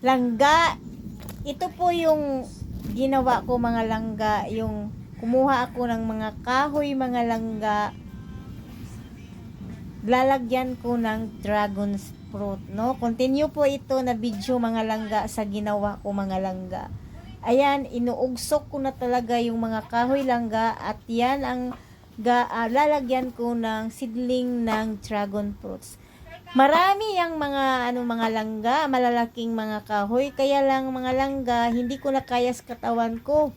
langga. Ito po yung ginawa ko mga langga, yung kumuha ako ng mga kahoy, mga langga. Lalagyan ko ng dragon's fruit, no? Continue po ito na video mga langga sa ginawa ko mga langga. Ayan, inuugsok ko na talaga yung mga kahoy langga at yan ang ga, ah, lalagyan ko ng seedling ng dragon fruits. Marami ang mga ano mga langga, malalaking mga kahoy, kaya lang mga langga hindi ko na kaya sa katawan ko.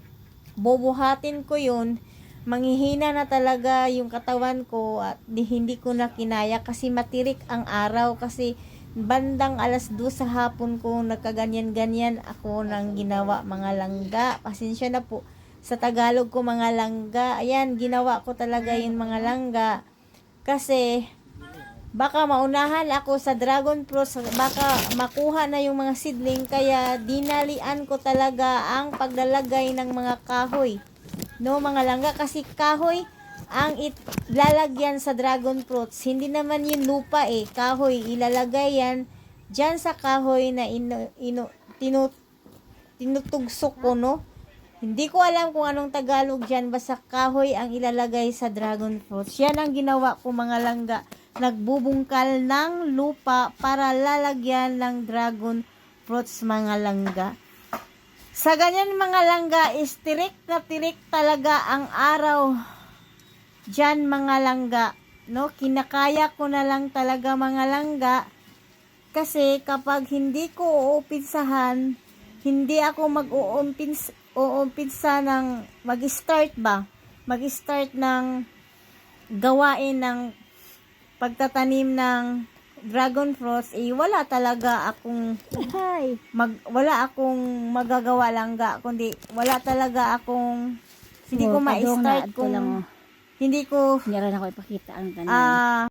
Bubuhatin ko 'yun. Manghihina na talaga yung katawan ko at di, hindi ko na kinaya kasi matirik ang araw kasi bandang alas 2 sa hapon ko nagkaganyan-ganyan ako ng ginawa mga langga. Pasensya na po sa Tagalog ko mga langga. Ayan, ginawa ko talaga yung mga langga. Kasi baka maunahan ako sa dragon fruits, baka makuha na yung mga seedling, kaya dinalian ko talaga ang paglalagay ng mga kahoy. No, mga langga, kasi kahoy ang it lalagyan sa dragon fruits. Hindi naman yung lupa eh, kahoy. Ilalagay yan dyan sa kahoy na ino, ino, tinu, tinutugsok ko, no? Hindi ko alam kung anong Tagalog dyan, basta kahoy ang ilalagay sa dragon fruits. Yan ang ginawa ko mga langga. Nagbubungkal ng lupa para lalagyan ng dragon fruits mga langga. Sa ganyan mga langga, is tirik na tirik talaga ang araw. Diyan mga langga. No? Kinakaya ko na lang talaga mga langga. Kasi kapag hindi ko uupinsahan, hindi ako mag-uumpins uumpisa ng mag-start ba? Mag-start ng gawain ng pagtatanim ng dragon fruits, eh wala talaga akong Hi. mag wala akong magagawa lang ga kundi wala talaga akong hindi ko ma-start kung lang, hindi ko Meron ako ipakita ang tanan. ah